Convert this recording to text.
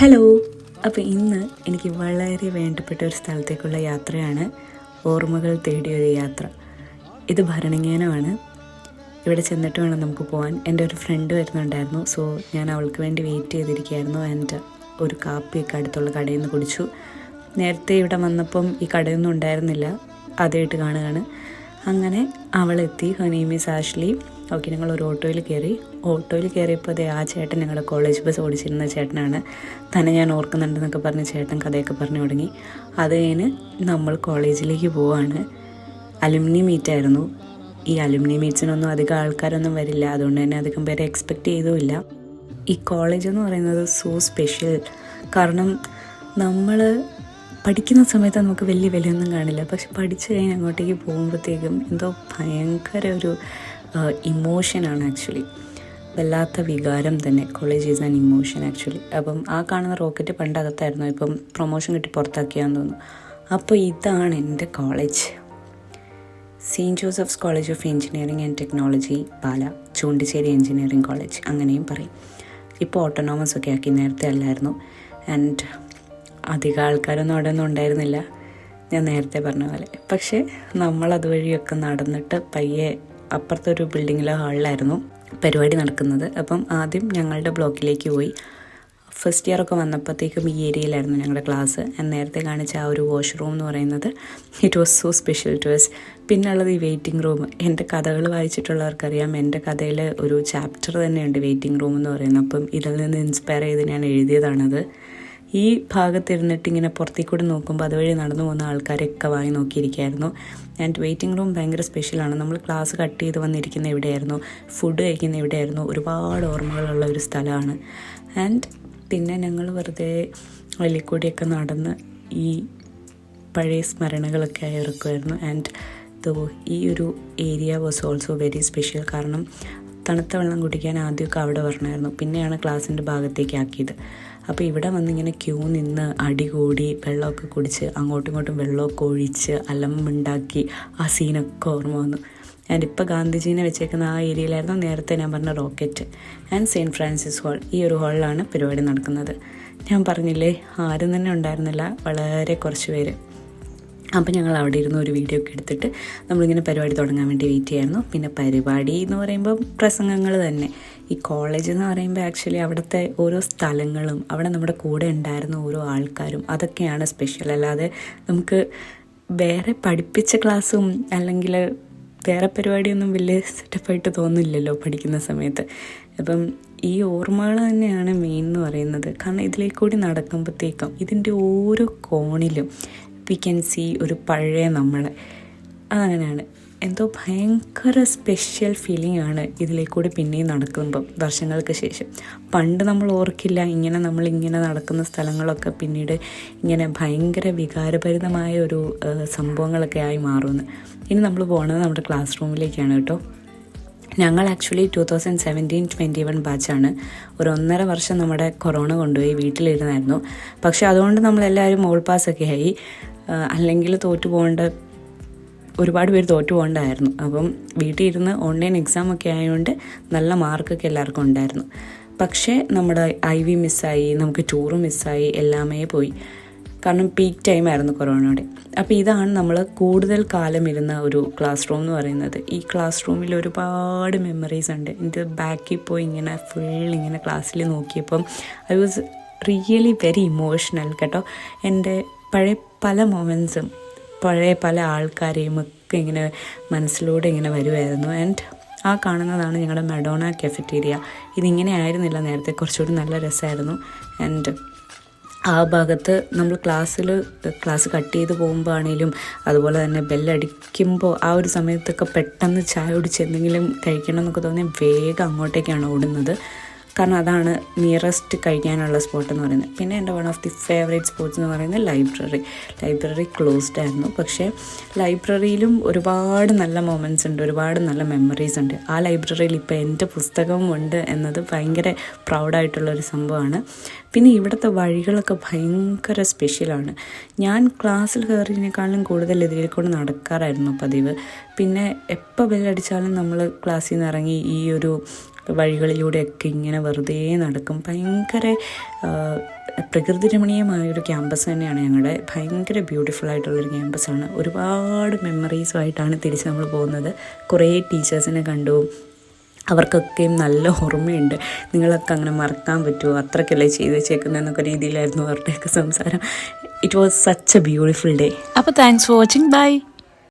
Hello. അപ്പോൾ ഇന്ന് എനിക്ക് വളരെ വേണ്ടപ്പെട്ട ഒരു സ്ഥലത്തേക്കുള്ള യാത്രയാണ് ഓർമ്മകൾ തേടിയ ഒരു യാത്ര. ഇത് ഭരണങ്ങാനമാണ്. ഇവിടെ ചെന്നിട്ട് വേണം നമുക്ക് പോകാൻ എന്റെ ഒരു ഫ്രണ്ട് വരുന്നുണ്ടായിരുന്നു. സോ ഞാൻ അവൾക്ക് വേണ്ടി വെയിറ്റ് ചെയ്തിരിക്കുകയായിരുന്നു. എന്റെ ഒരു കാപ്പിയൊക്കെ അടുത്തുള്ള കടയിൽ നിന്ന് കുടിച്ചു. നേരത്തെ ഇവിടെ വന്നപ്പം ഈ കടയൊന്നും ഉണ്ടായിരുന്നില്ല. ആദ്യമായിട്ട് കാണുകയാണ്. അങ്ങനെ അവളെത്തി. ഹനീമി സാഷ്ലി ഓക്കെ ഞങ്ങൾ ഒരു ഓട്ടോയിൽ കയറി. ഓട്ടോയിൽ കയറിയപ്പോൾ അതെ ആ ചേട്ടൻ ഞങ്ങളുടെ കോളേജ് ബസ് ഓടിച്ചിരുന്ന ചേട്ടനാണ്. തന്നെ ഞാൻ ഓർക്കുന്നുണ്ടെന്നൊക്കെ പറഞ്ഞ് ചേട്ടൻ കഥയൊക്കെ പറഞ്ഞു തുടങ്ങി. അത് കഴിഞ്ഞ് നമ്മൾ കോളേജിലേക്ക് പോവാണ്. അലുമിനി മീറ്റ് ആയിരുന്നു. ഈ അലുമിനി മീറ്റ്സിനൊന്നും അധികം ആൾക്കാരൊന്നും വരില്ല. അതുകൊണ്ട് തന്നെ അധികം പേരെ എക്സ്പെക്റ്റ് ചെയ്തുമില്ല. ഈ കോളേജ് എന്ന് പറയുന്നത് സോ സ്പെഷ്യൽ കാരണം നമ്മൾ പഠിക്കുന്ന സമയത്ത് നമുക്ക് വലിയ വിലയൊന്നും കാണില്ല. പക്ഷെ പഠിച്ചു കഴിഞ്ഞ് അങ്ങോട്ടേക്ക് പോകുമ്പോഴത്തേക്കും എന്തോ ഭയങ്കര ഒരു ഇമോഷനാണ് ആക്ച്വലി വല്ലാത്ത വികാരം തന്നെ. College is an emotion actually അപ്പം ആ കാണുന്ന റോക്കറ്റ് പണ്ടകത്തായിരുന്നു ഇപ്പം പ്രൊമോഷൻ കിട്ടി പുറത്താക്കിയാന്ന് തോന്നുന്നു. അപ്പോൾ ഇതാണ് എന്റെ college Saint Joseph's college of engineering and technology Pala. Choondacherry engineering college അങ്ങനെയും പറയും. ഇപ്പോൾ ഓട്ടോണോമസ് ഒക്കെ ആക്കി നേരത്തെ അല്ലായിരുന്നു. ആൻഡ് അധികം ആൾക്കാരൊന്നും അവിടെ ഒന്നും ഉണ്ടായിരുന്നില്ല. ഞാൻ നേരത്തെ പറഞ്ഞ പോലെ. പക്ഷേ നമ്മൾ അതുവഴിയൊക്കെ നടന്നിട്ട് പയ്യെ അപ്പുറത്തെ ഒരു ബിൽഡിങ്ങിലെ ഹാളിലായിരുന്നു പരിപാടി നടക്കുന്നത്. അപ്പം ആദ്യം ഞങ്ങളുടെ ബ്ലോക്കിലേക്ക് പോയി. ഫസ്റ്റ് ഇയർ ഒക്കെ വന്നപ്പോഴത്തേക്കും ഈ ഏരിയയിലായിരുന്നു ഞങ്ങളുടെ ക്ലാസ് നേരത്തെ കാണിച്ച ആ ഒരു വാഷ്റൂം എന്ന് പറയുന്നത് it was so special to us പിന്നുള്ളത് ഈ വെയിറ്റിംഗ് റൂം എന്റെ കഥകൾ വായിച്ചിട്ടുള്ളവർക്കറിയാം. എന്റെ കഥയിൽ ഒരു ചാപ്റ്റർ തന്നെയുണ്ട് വെയിറ്റിംഗ് റൂം എന്ന് പറയുന്നത്. അപ്പം ഇതിൽ നിന്ന് ഇൻസ്പയർ ചെയ്ത് ഞാൻ എഴുതിയതാണത്. ഈ ഭാഗത്തിരുന്നിട്ട് ഇങ്ങനെ പുറത്തേക്ക് കൂടി നോക്കുമ്പോൾ അതുവഴി നടന്നു പോകുന്ന ആൾക്കാരെയൊക്കെ വാങ്ങി നോക്കിയിരിക്കുകയായിരുന്നു ആൻഡ് വെയിറ്റിംഗ് റൂം ഭയങ്കര സ്പെഷ്യലാണ് നമ്മൾ ക്ലാസ് കട്ട് ചെയ്ത് വന്നിരിക്കുന്ന എവിടെയായിരുന്നു ഫുഡ് കഴിക്കുന്ന എവിടെയായിരുന്നു ഒരുപാട് ഓർമ്മകളുള്ള ഒരു സ്ഥലമാണ്. ആൻഡ് പിന്നെ ഞങ്ങൾ വെറുതെ വലിക്കൂടിയൊക്കെ നടന്ന് ഈ പഴയ സ്മരണകളൊക്കെ ഇറക്കുമായിരുന്നു ആൻഡ് ദോ ഈ ഒരു area was also very special കാരണം തണുത്ത വെള്ളം കുടിക്കാൻ ആദ്യമൊക്കെ അവിടെ വരണമായിരുന്നു. പിന്നെയാണ് ക്ലാസ്സിന്റെ ഭാഗത്തേക്ക് ആക്കിയത്. അപ്പോൾ ഇവിടെ വന്നിങ്ങനെ ക്യൂ നിന്ന് അടികൂടി വെള്ളമൊക്കെ കുടിച്ച് അങ്ങോട്ടും ഇങ്ങോട്ടും വെള്ളമൊക്കെ ഒഴിച്ച് അലമ്പുണ്ടാക്കി ആ സീനൊക്കെ ഓർമ്മ വന്നു. ഇപ്പോൾ ഗാന്ധിജീനെ വെച്ചേക്കുന്ന ആ ഏരിയയിലായിരുന്നു നേരത്തെ ഞാൻ പറഞ്ഞ rocket. And Saint Francis hall ഈ ഒരു ഹാളിലാണ് പരിപാടി നടക്കുന്നത്. ഞാൻ പറഞ്ഞില്ലേ ആരും തന്നെ ഉണ്ടായിരുന്നില്ല വളരെ കുറച്ച് പേര്. അപ്പോൾ ഞങ്ങൾ അവിടെ ഇരുന്ന് ഒരു വീഡിയോ ഒക്കെ എടുത്തിട്ട് നമ്മളിങ്ങനെ പരിപാടി തുടങ്ങാൻ വേണ്ടി വെയിറ്റ് ചെയ്യായിരുന്നു പിന്നെ പരിപാടി എന്ന് പറയുമ്പോൾ പ്രസംഗങ്ങൾ തന്നെ. ഈ കോളേജ് എന്ന് പറയുമ്പോൾ ആക്ച്വലി അവിടുത്തെ ഓരോ സ്ഥലങ്ങളും അവിടെ നമ്മുടെ കൂടെ ഉണ്ടായിരുന്ന ഓരോ ആൾക്കാരും അതൊക്കെയാണ് സ്പെഷ്യൽ അല്ലാതെ നമുക്ക് വേറെ പഠിപ്പിച്ച ക്ലാസ്സും അല്ലെങ്കിൽ വേറെ പരിപാടിയൊന്നും വലിയ സെറ്റപ്പായിട്ട് തോന്നില്ലല്ലോ പഠിക്കുന്ന സമയത്ത്. അപ്പം ഈ ഓർമ്മകൾ തന്നെയാണ് മെയിൻ എന്ന് പറയുന്നത്. കാരണം ഇതിലേക്കൂടി നടക്കുമ്പോഴത്തേക്കും ഇതിന്റെ ഓരോ കോണിലും വി ക്യാൻ സീ ഒരു പഴയ നമ്മൾ അതങ്ങനെയാണ് എന്തോ ഭയങ്കര സ്പെഷ്യൽ ഫീലിംഗ് ആണ് ഇതിലേക്കൂടി പിന്നെയും നടക്കുമ്പം വർഷങ്ങൾക്ക് ശേഷം. പണ്ട് നമ്മൾ ഓർക്കില്ല ഇങ്ങനെ നമ്മൾ ഇങ്ങനെ നടക്കുന്ന സ്ഥലങ്ങളൊക്കെ പിന്നീട് ഇങ്ങനെ ഭയങ്കര വികാരഭരിതമായ ഒരു സംഭവങ്ങളൊക്കെ ആയി മാറുന്നു. ഇനി നമ്മൾ പോകുന്നത് നമ്മുടെ ക്ലാസ് റൂമിലേക്കാണ് കേട്ടോ. ഞങ്ങൾ actually two thousand seventeen twenty one ബാച്ചാണ് ഒരു ഒന്നര വർഷം നമ്മുടെ കൊറോണ കൊണ്ടുപോയി വീട്ടിലിരുന്നായിരുന്നു. പക്ഷേ അതുകൊണ്ട് നമ്മളെല്ലാവരും മോൾ പാസ്സൊക്കെ ആയി. അല്ലെങ്കിൽ തോറ്റു പോകേണ്ട ഒരുപാട് പേര് തോറ്റു പോകേണ്ടായിരുന്നു. അപ്പം വീട്ടിൽ ഇരുന്ന് ഓൺലൈൻ എക്സാം ഒക്കെ ആയതുകൊണ്ട് നല്ല മാർക്കൊക്കെ എല്ലാവർക്കും ഉണ്ടായിരുന്നു. പക്ഷേ നമ്മുടെ ഐ വി മിസ്സായി നമുക്ക് ടൂറ് മിസ്സായി എല്ലാമേ പോയി. കാരണം പീക്ക് ടൈം ആയിരുന്നു കൊറോണയുടെ അപ്പോൾ ഇതാണ് നമ്മൾ കൂടുതൽ കാലം ഇരുന്ന ഒരു ക്ലാസ് റൂം എന്ന് പറയുന്നത്. ഈ ക്ലാസ് റൂമിൽ ഒരുപാട് മെമ്മറീസ് ഉണ്ട്. എന്റെ ബാക്കിൽ പോയി ഇങ്ങനെ ഫുൾ ഇങ്ങനെ ക്ലാസ്സിൽ നോക്കിയപ്പം I was really very emotional കേട്ടോ. എന്റെ പഴയ പല മൊമെൻസും പഴയ പല ആൾക്കാരെയും ഒക്കെ ഇങ്ങനെ മനസ്സിലൂടെ ഇങ്ങനെ വരുമായിരുന്നു ആൻഡ് ആ കാണുന്നതാണ് ഞങ്ങളുടെ മെഡോണ കെഫറ്റീരിയ. ഇതിങ്ങനെ ആയിരുന്നില്ല നേരത്തെ. കുറച്ചുകൂടി നല്ല രസമായിരുന്നു. ആൻഡ് ആ ഭാഗത്ത് നമ്മൾ ക്ലാസ്സിൽ ക്ലാസ് കട്ട് ചെയ്ത് പോകുമ്പോൾ ആണെങ്കിലും അതുപോലെ തന്നെ ബെല്ലടിക്കുമ്പോൾ ആ ഒരു സമയത്തൊക്കെ പെട്ടെന്ന് ചായ കുടിച്ച് എന്തെങ്കിലും കഴിക്കണം എന്നൊക്കെ തോന്നി വേഗം അങ്ങോട്ടേക്കാണ് ഓടുന്നത്. കാരണം അതാണ് നിയറസ്റ്റ് കഴിക്കാനുള്ള സ്പോട്ട് എന്ന് പറയുന്നത്. പിന്നെ എന്റെ one of the favourite spots എന്ന് പറയുന്നത് ലൈബ്രറി ലൈബ്രറി ക്ലോസ്ഡ് ആയിരുന്നു. പക്ഷേ ലൈബ്രറിയിലും ഒരുപാട് നല്ല മൊമെന്റ്സ് ഉണ്ട് ഒരുപാട് നല്ല മെമ്മറീസ് ഉണ്ട്. ആ ലൈബ്രറിയിൽ ഇപ്പോൾ എന്റെ പുസ്തകവും ഉണ്ട് എന്നത് ഭയങ്കര പ്രൗഡായിട്ടുള്ളൊരു സംഭവമാണ്. പിന്നെ ഇവിടുത്തെ വഴികളൊക്കെ ഭയങ്കര സ്പെഷ്യലാണ് ഞാൻ ക്ലാസ്സിൽ കയറിയതിനേക്കാളും കൂടുതൽ ഇതിൽ കൊണ്ട് നടക്കാറായിരുന്നു പതിവ്. പിന്നെ എപ്പോൾ ബെല്ലടിച്ചാലും നമ്മൾ ക്ലാസ്സിൽ നിന്ന് ഇറങ്ങി ഈ ഒരു വഴികളിലൂടെയൊക്കെ ഇങ്ങനെ വെറുതെ നടക്കും. ഭയങ്കര പ്രകൃതി രമണീയമായൊരു ക്യാമ്പസ് തന്നെയാണ് ഞങ്ങളുടെ. ഭയങ്കര ബ്യൂട്ടിഫുൾ ആയിട്ടുള്ളൊരു ക്യാമ്പസാണ്. ഒരുപാട് മെമ്മറീസുമായിട്ടാണ് തിരിച്ച് നമ്മൾ പോകുന്നത്. കുറേ ടീച്ചേഴ്സിനെ കണ്ടു. അവർക്കൊക്കെയും നല്ല ഓർമ്മയുണ്ട്. നിങ്ങളൊക്കെ അങ്ങനെ മറക്കാൻ പറ്റുമോ? അത്രയ്ക്കല്ലേ ചെയ്ത് വെച്ചേക്കുന്നതെന്നൊക്കെ രീതിയിലായിരുന്നു അവരുടെയൊക്കെ സംസാരം. It was such a beautiful day അപ്പോൾ താങ്ക്സ് ഫോർ വാച്ചിങ് ബൈ